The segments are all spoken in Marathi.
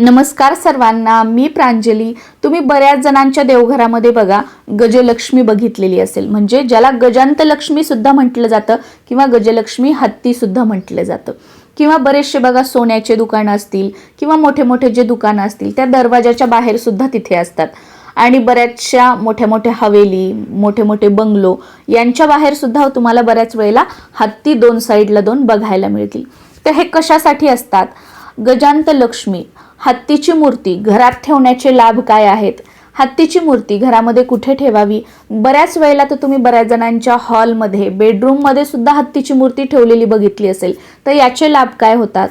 नमस्कार सर्वांना मी प्रांजली. तुम्ही बऱ्याच जणांच्या देवघरामध्ये बघा गजलक्ष्मी बघितलेली असेल. म्हणजे ज्याला गजांत लक्ष्मी सुद्धा म्हटलं जातं किंवा गजलक्ष्मी हत्ती सुद्धा म्हटलं जातं. किंवा बरेचसे बघा सोन्याचे दुकानं असतील किंवा मोठे मोठे जे दुकानं असतील त्या दरवाजाच्या बाहेर सुद्धा तिथे असतात. आणि बऱ्याचशा मोठ्या मोठ्या हवेली मोठे मोठे बंगलो यांच्या बाहेर सुद्धा तुम्हाला बऱ्याच वेळेला हत्ती दोन साईडला दोन बघायला मिळतील. तर हे कशासाठी असतात? गजांत लक्ष्मी हत्तीची मूर्ती घरात ठेवण्याचे लाभ काय आहेत? हत्तीची मूर्ती घरामध्ये कुठे ठेवावी? बऱ्याच वेळेला तर तुम्ही बऱ्याच जणांच्या हॉलमध्ये बेडरूममध्ये सुद्धा हत्तीची मूर्ती ठेवलेली बघितली असेल. तर याचे लाभ काय होतात?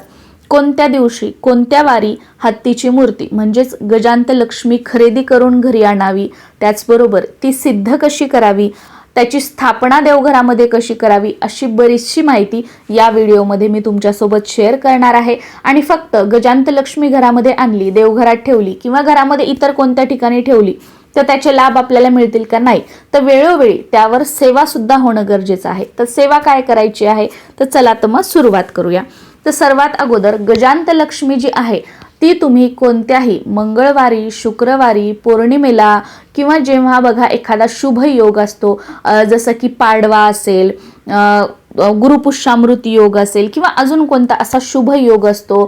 कोणत्या दिवशी कोणत्या वारी हत्तीची मूर्ती म्हणजेच गजांत लक्ष्मी खरेदी करून घरी आणावी? त्याचबरोबर ती सिद्ध कशी करावी? त्याची स्थापना देवघरामध्ये कशी करावी अशी बरीचशी माहिती या व्हिडिओमध्ये मी तुमच्यासोबत शेअर करणार आहे. आणि फक्त गजांत लक्ष्मी घरामध्ये आणली देवघरात ठेवली किंवा घरामध्ये इतर कोणत्या ठिकाणी ठेवली तर त्याचे लाभ आपल्याला मिळतील का नाही तर वेळोवेळी त्यावर सेवा सुद्धा होणं गरजेचं आहे. तर सेवा काय करायची आहे? तर चला तर मग सुरुवात करूया. तर सर्वात अगोदर गजांत लक्ष्मी जी आहे ती तुम्ही कोणत्याही मंगळवारी शुक्रवारी पौर्णिमेला किंवा जेव्हा बघा एखादा शुभ योग असतो जसं की पाडवा असेल गुरुपुष्यामृत योग असेल किंवा अजून कोणता असा शुभ योग असतो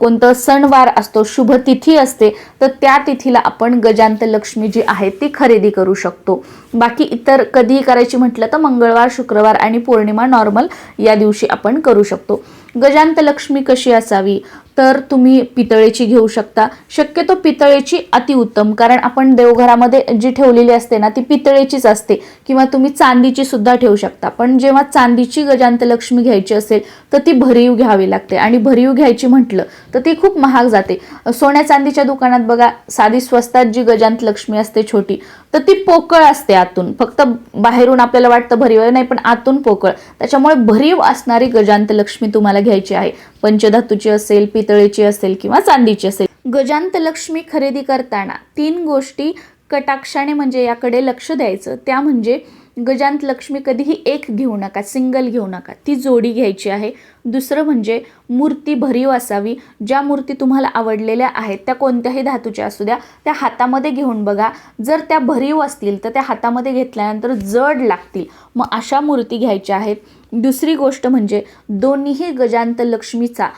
कोणतं सणवार असतो शुभ तिथी असते तर त्या तिथीला आपण गजांत लक्ष्मी जी आहे ती खरेदी करू शकतो. बाकी इतर कधीही करायची म्हटलं तर मंगळवार शुक्रवार आणि पौर्णिमा नॉर्मल या दिवशी आपण करू शकतो. गजांत लक्ष्मी कशी असावी? तर तुम्ही पितळेची घेऊ शकता. शक्यतो पितळेची अतिउत्तम कारण आपण देवघरामध्ये जी ठेवलेली असते ना ती पितळेचीच असते किंवा तुम्ही चांदीची सुद्धा ठेवू शकता. पण जेव्हा चांदीची गजांतलक्ष्मी घ्यायची असेल तर ती भरीव घ्यावी लागते. आणि भरीव घ्यायची म्हटलं तर ती खूप महाग जाते. सोन्या चांदीच्या दुकानात बघा साधी स्वस्तात जी गजांत लक्ष्मी असते छोटी तर ती पोकळ असते आतून. फक्त बाहेरून आपल्याला वाटतं भरीव आहे, नाही पण आतून पोकळ. त्याच्यामुळे भरीव असणारी गजांत लक्ष्मी तुम्हाला घ्यायची आहे. पंचधातूची असेल पितळेची असेल किंवा चांदीची असेल. गजांत लक्ष्मी खरेदी करताना तीन गोष्टी कटाक्षाने म्हणजे याकडे लक्ष द्यायचं. त्या म्हणजे गजांत लक्ष्मी कधीही एक घेऊ नका सिंगल घेऊ नका. ती जोडी घ्यायची आहे. दुसरं म्हणजे मूर्ती भरीव असावी. ज्या मूर्ती तुम्हाला आवडलेल्या आहेत त्या कोणत्याही धातूच्या असू द्या त्या हातामध्ये घेऊन बघा. जर त्या भरीव असतील तर त्या हातामध्ये घेतल्यानंतर जड लागतील. मग अशा मूर्ती घ्यायच्या आहेत. दुसरी गोष्ट म्हणजे दोन्हीही गजांत लक्ष्मीचा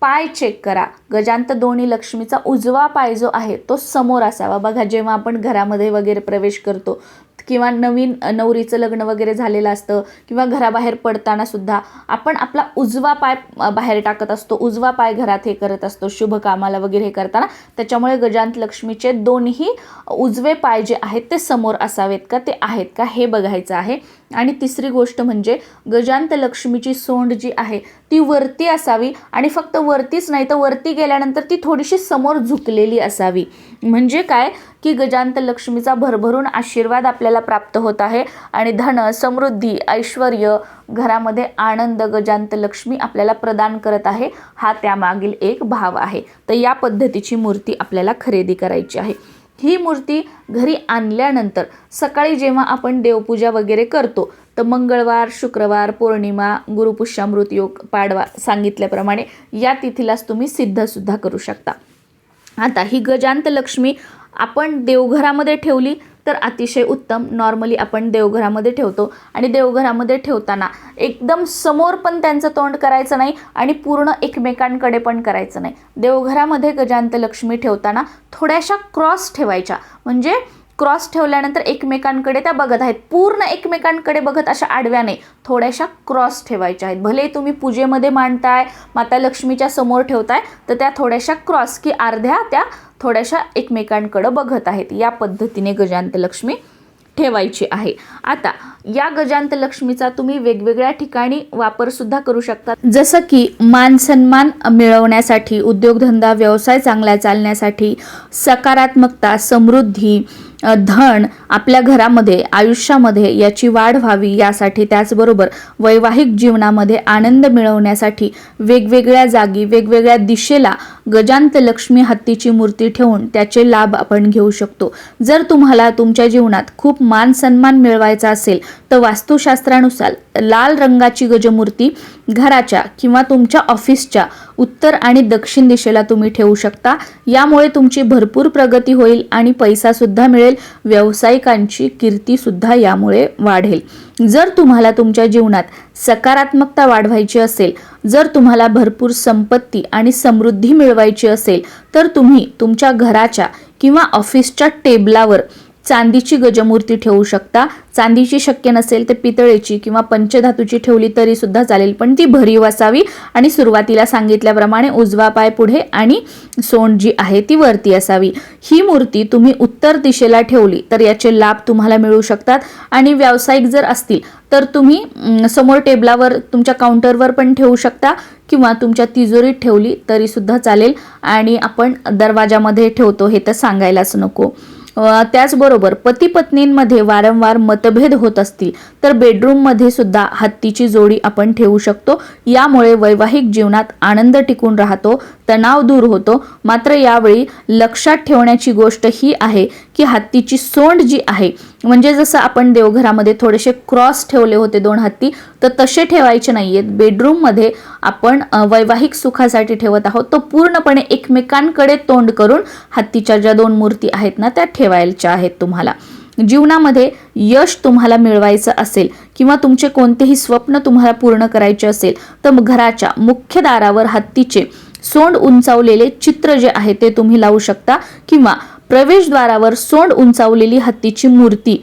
पाय चेक करा. गजांत दोन्ही लक्ष्मीचा उजवा पाय जो आहे तो समोर असावा. बघा जेव्हा आपण घरामध्ये वगैरे प्रवेश करतो किंवा नवीन नवरीचं लग्न वगैरे झालेलं असतं किंवा घराबाहेर पडताना सुद्धा आपण आपला उजवा पाय बाहेर टाकत असतो उजवा पाय घरात हे करत असतो शुभ कामाला वगैरे हे करताना त्याच्यामुळे गजांत लक्ष्मीचे दोन्ही उजवे पाय जे आहेत ते समोर असावेत का? ते आहेत का? हे बघायचं आहे. आणि तिसरी गोष्ट म्हणजे गजांत लक्ष्मीची सोंड जी आहे ती वरती असावी आणि फक्त वरतीच नाही तर वरती गेल्यानंतर ती थोडीशी समोर झुकलेली असावी. म्हणजे काय? की गजांत लक्ष्मीचा भरभरून आशीर्वाद आपल्याला प्राप्त होत आहे. आणि धन समृद्धी ऐश्वर घरामध्ये आनंद गजांत लक्ष्मी आपल्याला प्रदान करत आहे. हा त्यामागील एक भाव आहे. तर या पद्धतीची मूर्ती आपल्याला खरेदी करायची आहे. ही मूर्ती घरी आणल्यानंतर सकाळी जेव्हा आपण देवपूजा वगैरे करतो तर मंगळवार शुक्रवार पौर्णिमा गुरुपुष्यामृत योग पाडवा सांगितल्याप्रमाणे या तिथीलाच तुम्ही सिद्धसुद्धा करू शकता. आता ही गजांत लक्ष्मी आपण देवघरामध्ये ठेवली तर अतिशय उत्तम. नॉर्मली आपण देवघरामध्ये ठेवतो. आणि देवघरामध्ये ठेवताना एकदम समोर पण त्यांचं तोंड करायचं नाही आणि पूर्ण एकमेकांकडे पण करायचं नाही. देवघरामध्ये गजांत लक्ष्मी ठेवताना थोड्याशा क्रॉस ठेवायच्या. म्हणजे क्रॉस ठेवल्यानंतर एकमेकांकडे त्या बघत आहेत. पूर्ण एकमेकांकडे बघत अशा आडव्याने थोड्याशा क्रॉस ठेवायच्या आहेत. भले तुम्ही पूजेमध्ये मांडताय माता लक्ष्मीच्या समोर ठेवताय तर त्या थोड्याशा क्रॉस की अर्ध्या त्या थोड्याशा एकमेकांकडं बघत आहेत. या पद्धतीने गजांत लक्ष्मी ठेवायची आहे. आता या गजांत लक्ष्मीचा तुम्ही वेगवेगळ्या ठिकाणी वापरसुद्धा करू शकता. जसं की मान सन्मान मिळवण्यासाठी उद्योगधंदा व्यवसाय चांगला चालण्यासाठी सकारात्मकता समृद्धी धन आपल्या घरामध्ये आयुष्यामध्ये याची वाढ व्हावी यासाठी त्याचबरोबर वैवाहिक जीवनामध्ये आनंद मिळवण्यासाठी वेगवेगळ्या जागी वेगवेगळ्या दिशेला गजांत लक्ष्मी हत्तीची मूर्ती ठेवून त्याचे लाभ आपण घेऊ शकतो. जर तुम्हाला तुमच्या जीवनात खूप मान सन्मान मिळवायचा असेल तर वास्तुशास्त्रानुसार लाल रंगाची गजमूर्ती घराच्या किंवा तुमच्या ऑफिसच्या उत्तर आणि दक्षिण दिशेला तुम्ही ठेवू शकता. यामुळे तुमची भरपूर प्रगती होईल आणि पैसा सुद्धा मिळेल व्यावसायिक कीर्ती सुद्धा यामुळे वाढेल. जर तुम्हाला तुमच्या जीवनात सकारात्मकता वाढवायची असेल जर तुम्हाला भरपूर संपत्ती आणि समृद्धी मिळवायची असेल तर तुम्ही तुमच्या घराच्या किंवा ऑफिसच्या टेबलावर चांदीची गजमूर्ती ठेवू शकता. चांदीची शक्य नसेल तर पितळेची किंवा पंचधातूची ठेवली तरी सुद्धा चालेल. पण ती भरीव असावी आणि सुरुवातीला सांगितल्याप्रमाणे उजवा पाय पुढे आणि सोंड जी आहे ती वरती असावी. ही मूर्ती तुम्ही उत्तर दिशेला ठेवली तर याचे लाभ तुम्हाला मिळू शकतात. आणि व्यावसायिक जर असतील तर तुम्ही समोर टेबलावर तुमच्या काउंटरवर पण ठेवू शकता किंवा तुमच्या तिजोरीत ठेवली तरीसुद्धा चालेल. आणि आपण दरवाजामध्ये ठेवतो हे तर सांगायलाच नको. त्याचबरोबर पती पत्नींमध्ये वारंवार मतभेद होत असतील तर बेडरूममध्ये सुद्धा हत्तीची जोडी आपण ठेवू शकतो. यामुळे वैवाहिक जीवनात आनंद टिकून राहतो. तणाव दूर होतो. मात्र यावेळी लक्षात ठेवण्याची गोष्ट ही आहे की हत्तीची सोंड जी आहे म्हणजे जसं आपण देवघरामध्ये थोडेसे क्रॉस ठेवले होते दोन हत्ती तर तसे ठेवायचे नाही आहेत बेडरूममध्ये आपण वैवाहिक सुखासाठी ठेवत आहोत तो पूर्णपणे एकमेकांकडे तोंड करून हत्तीच्या ज्या दोन मूर्ती आहेत ना त्या ठेवायच्या आहेत तुम्हाला. जीवनामध्ये यश तुम्हाला मिळवायचं असेल किंवा तुमचे कोणतेही स्वप्न तुम्हाला पूर्ण करायचे असेल तर घराच्या मुख्य दारावर हत्तीचे सोंड उंचावलेले चित्र जे आहे ते तुम्ही लावू शकता. किंवा प्रवेशद्वारावर सोंड उंचावलेली हत्तीची मूर्ती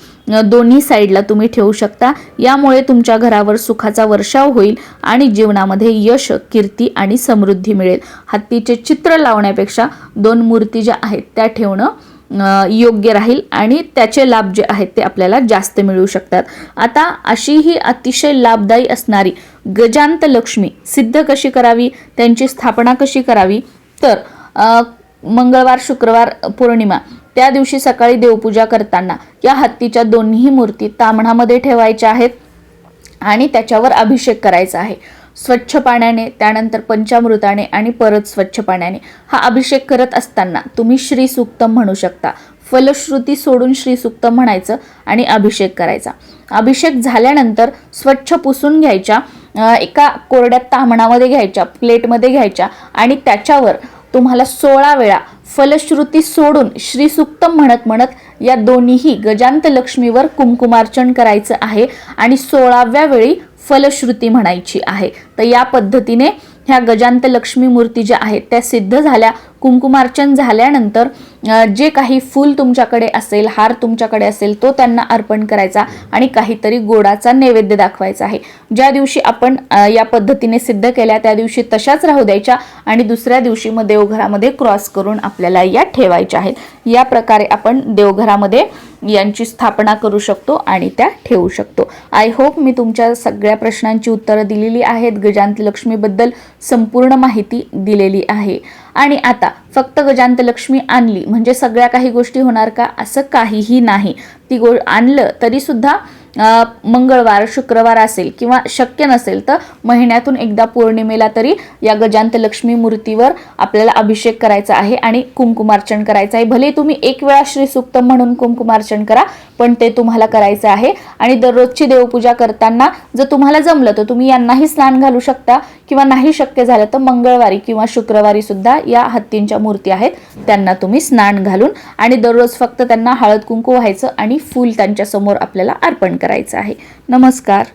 दोन्ही साईडला तुम्ही ठेवू शकता. यामुळे तुमच्या घरावर सुखाचा वर्षाव होईल आणि जीवनामध्ये यश कीर्ती आणि समृद्धी मिळेल. हत्तीचे चित्र लावण्यापेक्षा दोन मूर्ती ज्या आहेत त्या ठेवणं योग्य राहील आणि त्याचे लाभ जे आहेत ते आपल्याला जास्त मिळू शकतात. आता अशी ही अतिशय लाभदायी असणारी गजांत लक्ष्मी सिद्ध कशी करावी? त्यांची स्थापना कशी करावी? तर मंगळवार शुक्रवार पौर्णिमा त्या दिवशी सकाळी देवपूजा करताना या हत्तीच्या दोन्ही मूर्ती तामणामध्ये ठेवायच्या आहेत आणि त्याच्यावर अभिषेक करायचा आहे. स्वच्छ पाण्याने त्यानंतर पंचामृताने आणि परत स्वच्छ पाण्याने. हा अभिषेक करत असताना तुम्ही श्री सुक्तम म्हणू शकता. फलश्रुती सोडून श्री सुक्तम म्हणायचं आणि अभिषेक करायचा. अभिषेक झाल्यानंतर स्वच्छ पुसून घ्यायच्या एका कोरड्या तामणामध्ये घ्यायच्या प्लेटमध्ये घ्यायच्या आणि त्याच्यावर तुम्हाला सोळा वेळा फलश्रुती सोडून श्रीसुक्तम म्हणत म्हणत या दोन्हीही गजांत लक्ष्मीवर कुंकुमार्चन करायचं आहे आणि सोळाव्या वेळी फलश्रुती म्हणायची आहे. तर या पद्धतीने ह्या गजांत लक्ष्मी मूर्ती ज्या आहेत त्या सिद्ध झाल्या. कुंकुमार्चन झाल्यानंतर जे काही फूल तुमच्याकडे असेल हार तुमच्याकडे असेल तो त्यांना अर्पण करायचा आणि काहीतरी गोडाचा नैवेद्य दाखवायचा आहे. ज्या दिवशी आपण या पद्धतीने सिद्ध केल्या त्या दिवशी तशाच राहू द्यायच्या आणि दुसऱ्या दिवशी मग देवघरामध्ये क्रॉस करून आपल्याला या ठेवायच्या आहेत. या प्रकारे आपण देवघरामध्ये यांची स्थापना करू शकतो आणि त्या ठेवू शकतो. आय होप मी तुमच्या सगळ्या प्रश्नांची उत्तरं दिलेली आहेत. गजांत लक्ष्मीबद्दल संपूर्ण माहिती दिलेली आहे. आणि आता फक्त गजांत लक्ष्मी आणली. म्हणजे सगळ्या काही गोष्टी होणार का? असं काहीही नाही. ती गो आणलं तरी सुद्धा मंगळवार शुक्रवार असेल किंवा शक्य नसेल तर महिन्यातून एकदा पौर्णिमेला तरी या गजांत लक्ष्मी मूर्तीवर आपल्याला अभिषेक करायचा आहे आणि कुंकुमार्चन करायचं आहे. भले तुम्ही एक वेळा श्रीसुक्त म्हणून कुंकुमार्चन करा पण ते तुम्हाला करायचं आहे. आणि दररोजची देवपूजा करताना जर तुम्हाला जमलं तर तुम्ही यांनाही स्नान घालू शकता किंवा नाही शक्य झालं तर मंगळवारी किंवा शुक्रवारी सुद्धा या हत्तींच्या मूर्ती आहेत. त्यांना तुम्ही स्नान घालून आणि दररोज फक्त त्यांना हळद कुंकू व्हायचं आणि फूल त्यांच्यासमोर आपल्याला अर्पण करायचं आहे. नमस्कार.